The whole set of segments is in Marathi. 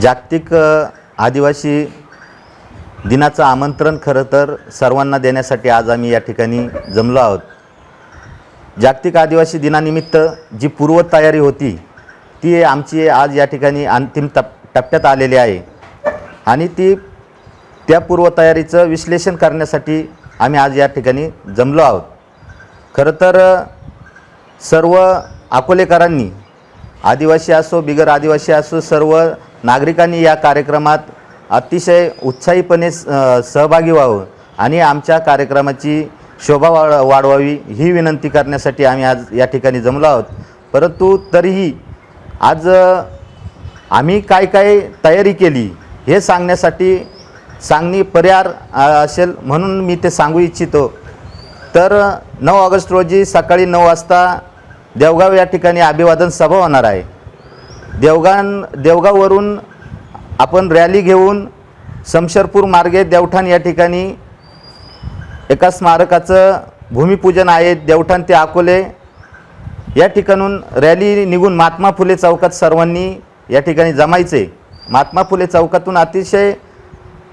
जागतिक आदिवासी दिनाचं आमंत्रण खरं तर सर्वांना देण्यासाठी आज आम्ही या ठिकाणी जमलो आहोत. जागतिक आदिवासी दिनानिमित्त जी पूर्वतयारी होती ती आमची आज या ठिकाणी अंतिम टप टप्प्यात आलेली आहे. आणि ती त्या पूर्वतयारीचं विश्लेषण करण्यासाठी आम्ही आज या ठिकाणी जमलो आहोत. खरं तर सर्व अकोलेकरांनी आदिवासी असो बिगर आदिवासी असो सर्व नागरिकांनी या कार्यक्रमात अतिशय उत्साहीपणे स- सहभागी व्हावं आणि आमच्या कार्यक्रमाची शोभा वाढ वाढवावी ही विनंती करण्यासाठी आम्ही आज या ठिकाणी जमलो आहोत. परंतु तरीही आज आम्ही काय काय तयारी केली हे सांगण्यासाठी सांगणी पर्यार असेल म्हणून मी ते सांगू इच्छितो. तर नऊ ऑगस्ट रोजी सकाळी नऊ वाजता देवगाव या ठिकाणी अभिवादन सभा होणार आहे. देवगान देवगाववरून आपण रॅली घेऊन समशरपूर मार्गे देवठाण या ठिकाणी एका स्मारकाचं भूमिपूजन आहे. देवठाण ते अकोले. या ठिकाणून रॅली निघून महात्मा फुले चौकात सर्वांनी या ठिकाणी जमायचे. महात्मा फुले चौकातून अतिशय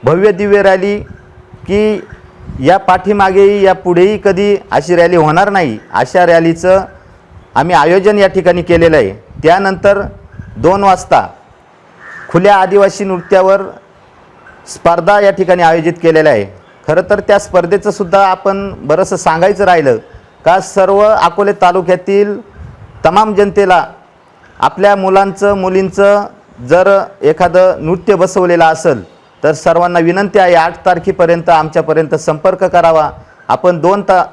भव्य दिव्य रॅली की या पाठीमागेही या पुढेही कधी अशी रॅली होणार नाही. अशा रॅलीचं आम्ही आयोजन या ठिकाणी केलेलं आहे. त्यानंतर दोन वाजता खुल्या आदिवासी नृत्यावर स्पर्धा या ठिकाणी आयोजित केलेल्या आहे. खरं तर त्या स्पर्धेचं सुद्धा आपण बरंचसं सांगायचं राहिलं का सर्व अकोले तालुक्यातील तमाम जनतेला आपल्या मुलांचं मुलींचं जर एखादं नृत्य बसवलेलं असेल तर सर्वांना विनंती आहे आठ तारखेपर्यंत आमच्यापर्यंत संपर्क करावा. आपण दोन ता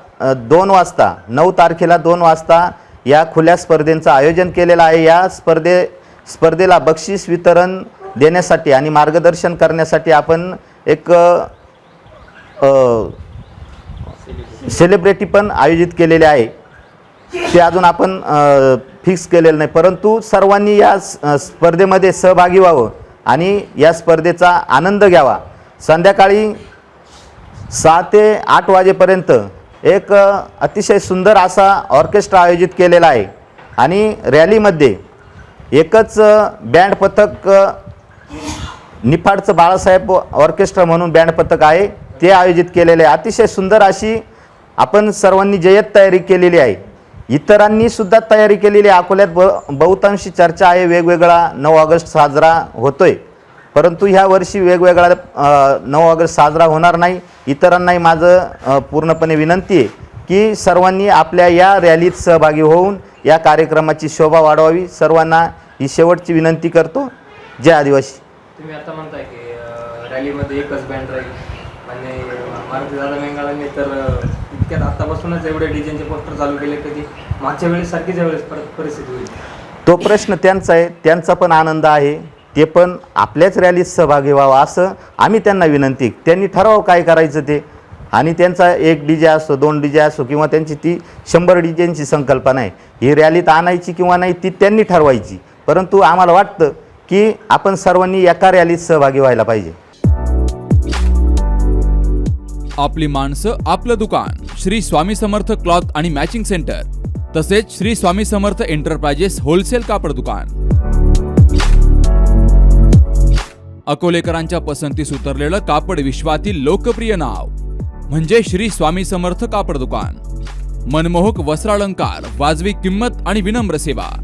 दोन वाजता नऊ तारखेला दोन वाजता या खुल्या स्पर्धेचं आयोजन केलेलं आहे. या स्पर्धे स्पर्धेला बक्षीस वितरण देण्यासाठी आणि मार्गदर्शन करण्यासाठी आपण एक सेलिब्रिटी पण आयोजित केलेले आहे. ते अजून आपण फिक्स केलेलं नाही. परंतु सर्वांनी या स्पर्धेमध्ये सहभागी व्हावं आणि या स्पर्धेचा आनंद घ्यावा. संध्याकाळी सहा ते आठ वाजेपर्यंत एक अतिशय सुंदर असा ऑर्केस्ट्रा आयोजित केलेला आहे. आणि रॅलीमध्ये एकच बँड पथक निफाडचं बाळासाहेब ऑर्केस्ट्रा म्हणून बँड पथक आहे. ते आयोजित केलेले आहे. अतिशय सुंदर अशी आपण सर्वांनी जय्यत तयारी केलेली आहे. इतरांनी सुद्धा तयारी केलेली आहे. अकोल्यात ब बहुतांशी चर्चा आहे. वेगवेगळा नऊ ऑगस्ट साजरा होतोय. परंतु ह्या वर्षी वेगवेगळा नऊ ऑगस्ट साजरा होणार नाही. इतरांनाही माझं पूर्णपणे विनंती आहे की सर्वांनी आपल्या या रॅलीत सहभागी होऊन या कार्यक्रमाची शोभा वाढवावी. सर्वांना ही शेवटची विनंती करतो. जय आदिवासी. तुम्ही आता म्हणताय की अं, रॅलीमध्ये एकच बँड राहील. आणि मारुती दादा मेंगाळांनी तर अं, इतक्यात आतापासूनच एवढे डीजेचे पोस्टर चालू केले कधी मागच्या वेळेस सारखीच यावेळेस परत परिस्थिती होईल तो प्रश्न त्यांचा आहे. त्यांचा पण आनंद आहे. ते पण आपल्याच रॅलीत सहभागी व्हावा असं आम्ही त्यांना विनंती त्यांनी ठराव काय करायचं ते? आणि त्यांचा एक डी जे असो दोन डी जे असो किंवा त्यांची ती शंभर डी जेंची संकल्पना आहे. ही रॅलीत आणायची किंवा नाही ती त्यांनी ठरवायची. परंतु आम्हाला वाटतं की आपण सर्वांनी या कार्यालयात सहभागी व्हायला पाहिजे. आपली माणसं आपलं दुकान श्री स्वामी समर्थ क्लॉथ आणि मॅचिंग सेंटर तसेच श्री स्वामी समर्थ एंटरप्राइजेस होलसेल कापड दुकान. अकोलेकरांच्या पसंतीस उतरलेलं कापड विश्वातील लोकप्रिय नाव म्हणजे श्री स्वामी समर्थ कापड दुकान. मनमोहक वस्त्रालंकार वाजवी किंमत आणि विनम्र सेवा.